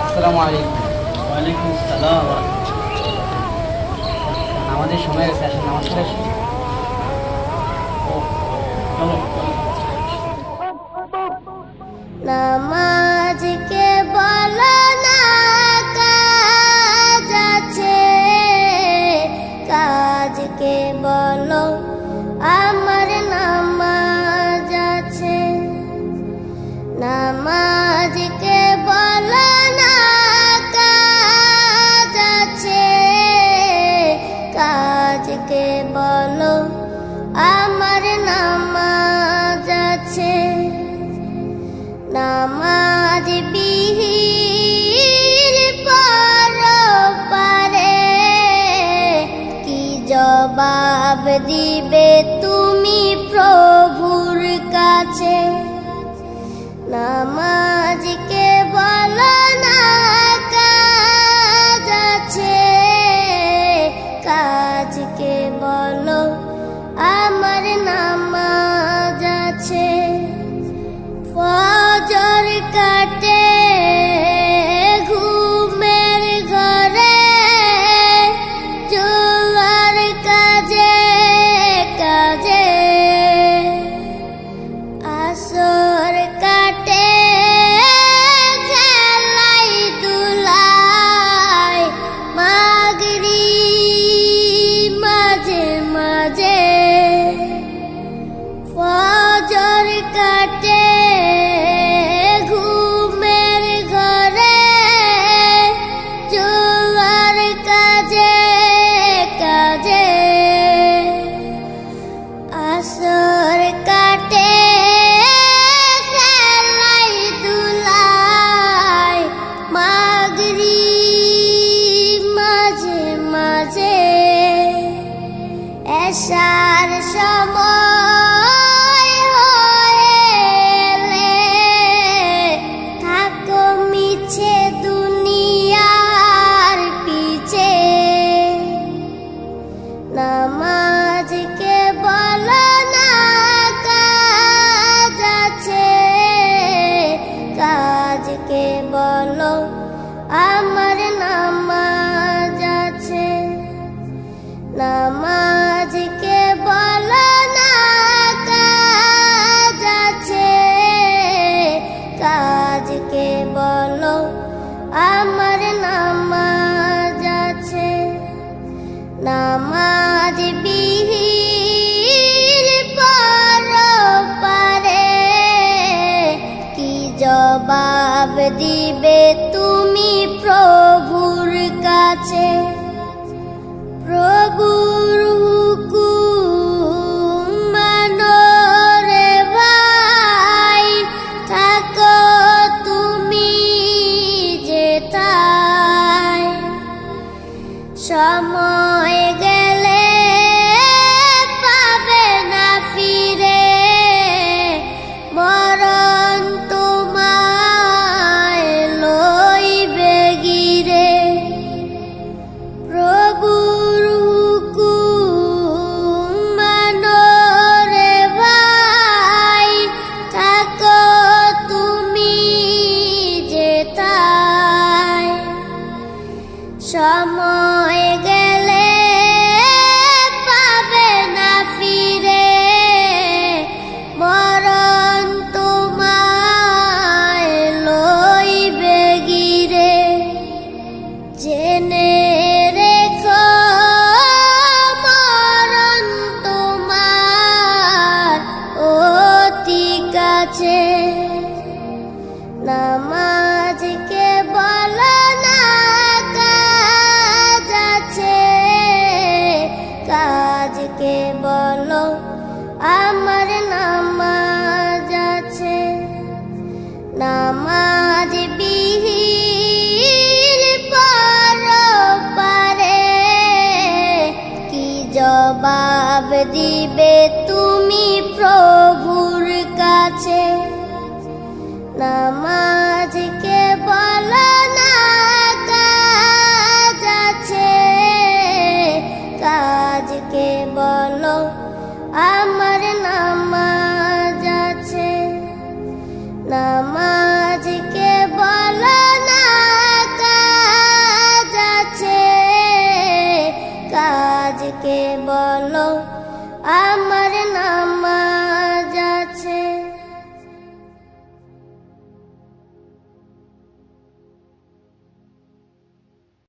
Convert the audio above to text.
আসসালামু আলাইকুম ওয়ালাইকুম আসসালাম। আমাদের সময় গেছে আসলে নামাজ mama. not enough. জবাব দিবে তুমি প্রভুর কাছে। প্রভুর রে ভাই থাকো তুমি সময় সময় গে পারে কি জবাব দিবে তুমি প্রভুর কাছে? নামা I'm.